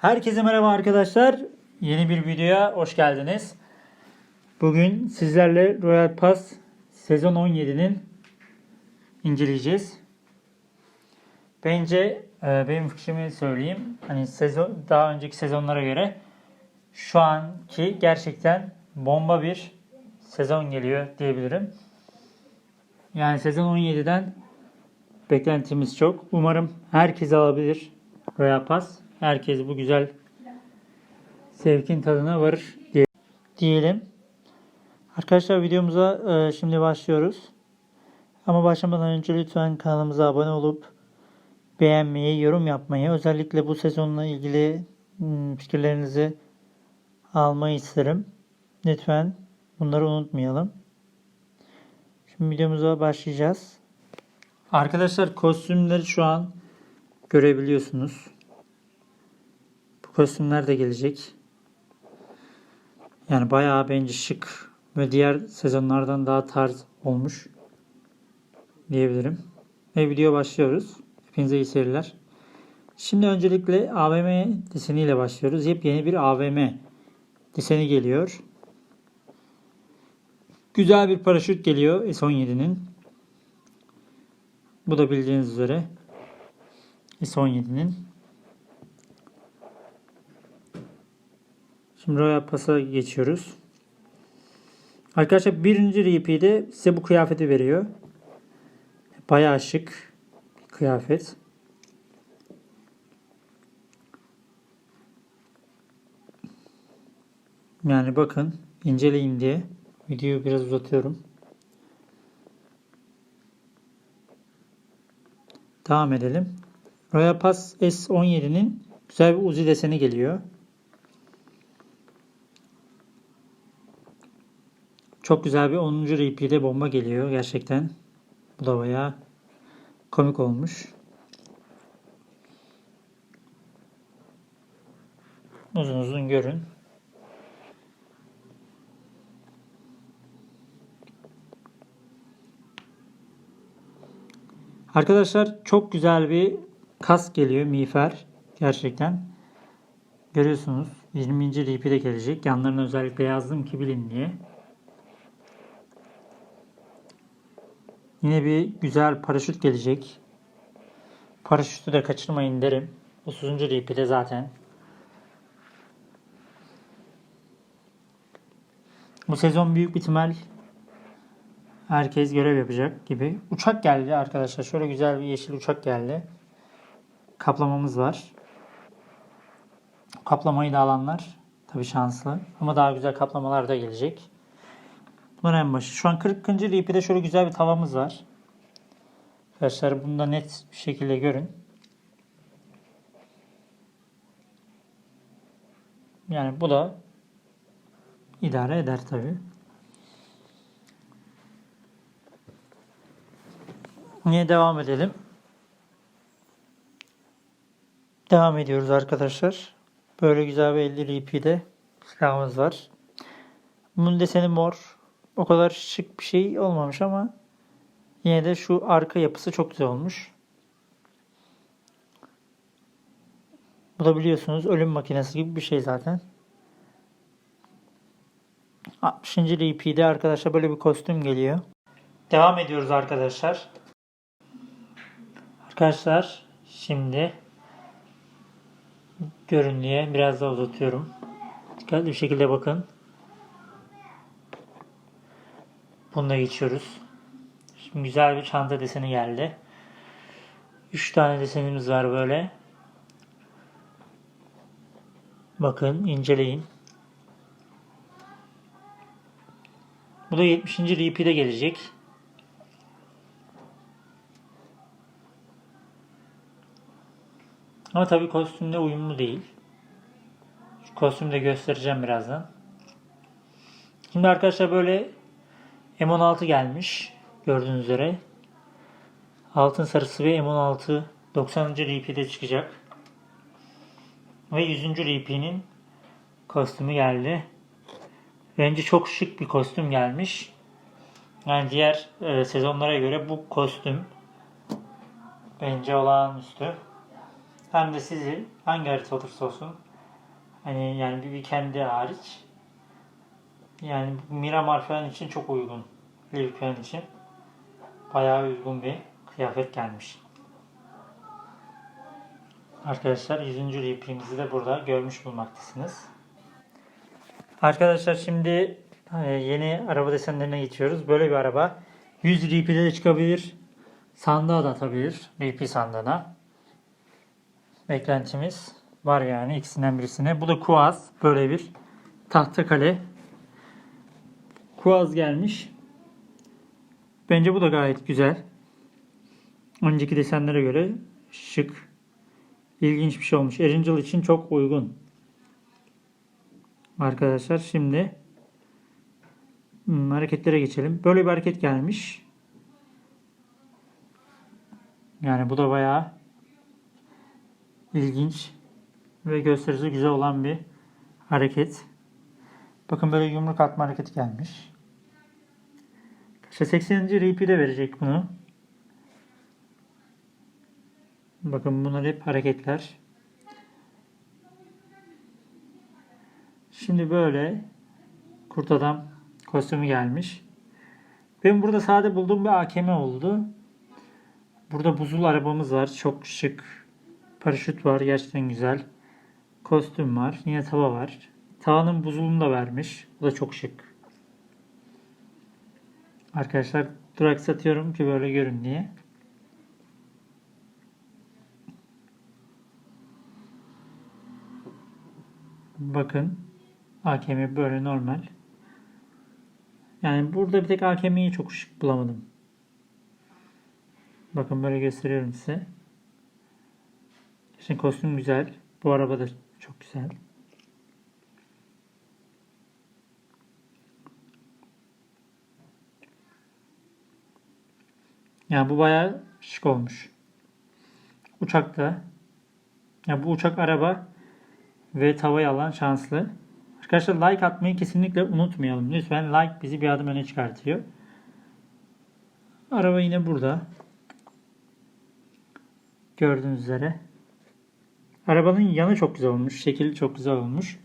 Herkese merhaba arkadaşlar. Yeni bir videoya hoş geldiniz. Bugün sizlerle Royal Pass sezon 17'nin inceleyeceğiz. Bence e, benim fikrimi söyleyeyim. Hani sezon daha önceki sezonlara göre şu anki gerçekten bomba bir sezon geliyor diyebilirim. Yani sezon 17'den beklentimiz çok. Umarım herkes alabilir Royal Pass. Herkes bu güzel zevkin tadına varır diye diyelim. Arkadaşlar videomuza e, şimdi başlıyoruz. Ama başlamadan önce lütfen kanalımıza abone olup beğenmeyi, yorum yapmayı, özellikle bu sezonla ilgili hmm, fikirlerinizi almayı isterim. Lütfen bunları unutmayalım. Şimdi videomuza başlayacağız. Arkadaşlar kostümleri şu an görebiliyorsunuz. Kostümler de gelecek. Yani bayağı bence şık ve diğer sezonlardan daha tarz olmuş diyebilirim. Ve video başlıyoruz. Hepinize iyi seyirler. Şimdi öncelikle AVM deseniyle başlıyoruz. Yepyeni bir AVM deseni geliyor. Güzel bir paraşüt geliyor S17'nin. Bu da bildiğiniz üzere S17'nin. Şimdi Royal Pass'a geçiyoruz. Arkadaşlar birinci RP'de size bu kıyafeti veriyor. Bayağı şık bir kıyafet. Yani bakın inceleyin diye videoyu biraz uzatıyorum. Devam edelim. Royal Pass S17'nin güzel bir Uzi deseni geliyor. Çok güzel bir 10. RP'de bomba geliyor gerçekten. Bu da bayağı komik olmuş. Uzun uzun görün. Arkadaşlar çok güzel bir kas geliyor miğfer gerçekten. Görüyorsunuz 20. RP de gelecek. Yanlarına özellikle yazdım ki bilin diye. Yine bir güzel paraşüt gelecek. Paraşütü de kaçırmayın derim. 30. RP'de zaten. Bu sezon büyük ihtimal herkes görev yapacak gibi. Uçak geldi arkadaşlar. Şöyle güzel bir yeşil uçak geldi. Kaplamamız var. Kaplamayı da alanlar tabii şanslı. Ama daha güzel kaplamalar da gelecek. Bunlar en başı. Şu an 40. RP'de şöyle güzel bir tavamız var. Arkadaşlar bunu da net bir şekilde görün. Yani bu da idare eder tabii. Niye devam edelim? Devam ediyoruz arkadaşlar. Böyle güzel bir 50 RP'de silahımız var. Bunun deseni mor. O kadar şık bir şey olmamış ama yine de şu arka yapısı çok güzel olmuş. Bu da biliyorsunuz ölüm makinesi gibi bir şey zaten. 60. RP'de arkadaşlar böyle bir kostüm geliyor. Devam ediyoruz arkadaşlar. Arkadaşlar şimdi görünüye biraz daha uzatıyorum. Dikkatli bir şekilde bakın. Bunu geçiyoruz. Şimdi güzel bir çanta deseni geldi. 3 tane desenimiz var böyle. Bakın inceleyin. Bu da 70. RP'de gelecek. Ama tabii kostümle uyumlu değil. Şu kostümü de göstereceğim birazdan. Şimdi arkadaşlar böyle M16 gelmiş. Gördüğünüz üzere. Altın sarısı ve M16 90. RP'de çıkacak. Ve 100. RP'nin kostümü geldi. Bence çok şık bir kostüm gelmiş. Yani diğer e, sezonlara göre bu kostüm bence olağanüstü. Hem de sizi hangi harita olursa olsun Hani yani bir weekend'i hariç. Yani Miramar falan için çok uygun. Liv falan için. Bayağı uygun bir kıyafet gelmiş. Arkadaşlar 100. repliğimizi de burada görmüş bulmaktasınız. Arkadaşlar şimdi e, yeni araba desenlerine geçiyoruz. Böyle bir araba 100 RP'de de çıkabilir. Sandığa da atabilir. RP sandığına. Beklentimiz var yani ikisinden birisine. Bu da Kuaz. Böyle bir tahta kale. Kuaz gelmiş. Bence bu da gayet güzel. Önceki desenlere göre şık. İlginç bir şey olmuş. Erincil için çok uygun. Arkadaşlar şimdi hmm, hareketlere geçelim. Böyle bir hareket gelmiş. Yani bu da bayağı ilginç ve gösterisi güzel olan bir hareket. Bakın böyle yumruk atma hareketi gelmiş. İşte 80. repeat'e verecek bunu. Bakın bunlar hep hareketler. Şimdi böyle kurt adam kostümü gelmiş. Ben burada sade bulduğum bir AKM oldu. Burada buzul arabamız var. Çok şık. Paraşüt var. Gerçekten güzel. Kostüm var. Yine tava var. Tavanın buzulunu da vermiş. Bu da çok şık. Arkadaşlar durak satıyorum ki böyle görün diye. Bakın AKM böyle normal. Yani burada bir tek AKM'yi çok şık bulamadım. Bakın böyle gösteriyorum size. Şimdi kostüm güzel. Bu araba da çok güzel. Yani bu bayağı şık olmuş. Uçakta. Ya bu uçak araba ve tavayı alan şanslı. Arkadaşlar like atmayı kesinlikle unutmayalım. Lütfen like bizi bir adım öne çıkartıyor. Araba yine burada. Gördüğünüz üzere. Arabanın yanı çok güzel olmuş. Şekil çok güzel olmuş.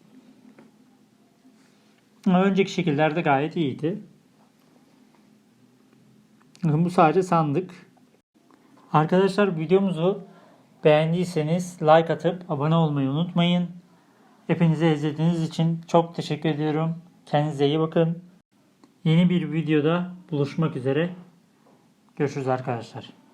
Ama önceki şekillerde gayet iyiydi. Bakın bu sadece sandık. Arkadaşlar videomuzu beğendiyseniz like atıp abone olmayı unutmayın. Hepinize izlediğiniz için çok teşekkür ediyorum. Kendinize iyi bakın. Yeni bir videoda buluşmak üzere. Görüşürüz arkadaşlar.